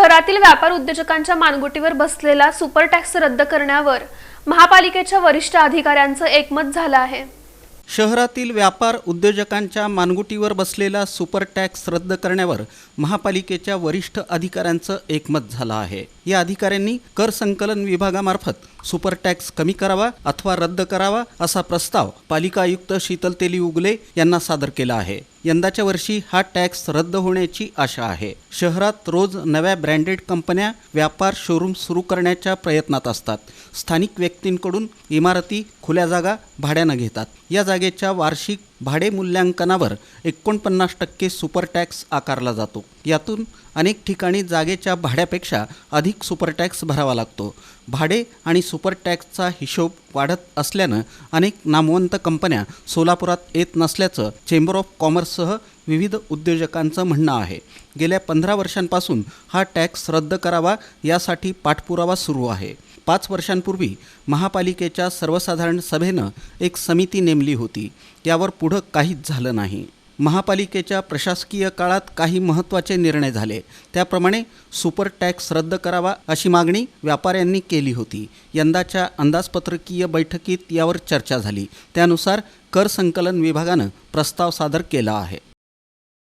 शहरातील व्यापार उद्योजकांच्या मानगुटीवर बसलेला सुपर टॅक्स रद्द करण्यावर महापालिकेच्या वरिष्ठ अधिकाऱ्यांचं एकमत झालं आहे. शहरातील व्यापार उद्योजकांच्या मानगुटीवर बसलेला सुपर टॅक्स रद्द करण्यावर महापालिकेच्या वरिष्ठ अधिकाऱ्यांचं एकमत झालं आहे. या अधिकाऱ्यांनी कर संकलन विभागामार्फत सुपर टॅक्स कमी करावा अथवा रद्द करावा असा प्रस्ताव पालिका आयुक्त शीतल तेली उगले यांना सादर केला आहे. यंदाच्या वर्षी हा टॅक्स रद्द होण्याची आशा आहे. शहरात रोज नव्या ब्रँडेड कंपन्या व्यापार शोरूम सुरू करण्याच्या प्रयत्नात असतात. स्थानिक व्यक्तींकडून इमारती खुल्या जागा भाड्यानं घेतात. या जागेच्या वार्षिक भाडे मूल्यांकनावर एकोणपन्नास टक्के सुपर टॅक्स आकारला जातो. यातून अनेक ठिकाणी जागेच्या भाड्यापेक्षा अधिक सुपर टॅक्स भरावा लागतो. भाडे आणि सुपर टॅक्सचा हिशोब वाढत असल्यानं अनेक नामवंत कंपन्या सोलापुरात येत नसल्याचं चेंबर ऑफ कॉमर्ससह विविध उद्योजकांचं म्हणणं आहे. गेल्या पंधरा वर्षांपासून हा टॅक्स रद्द करावा यासाठी पाठपुरावा सुरू आहे. पाच वर्षांपूर्वी महापालिकेच्या सर्वसाधारण सभेनं एक समिती नेमली होती. यावर पुढं काहीच झालं नाही. महापालिकेच्या प्रशासकीय काळात काही महत्त्वाचे निर्णय झाले. त्याप्रमाणे सुपर टॅक्स रद्द करावा अशी मागणी व्यापाऱ्यांनी केली होती. यंदाच्या अंदाजपत्रकीय बैठकीत यावर चर्चा झाली. त्यानुसार कर संकलन विभागानं प्रस्ताव सादर केला आहे.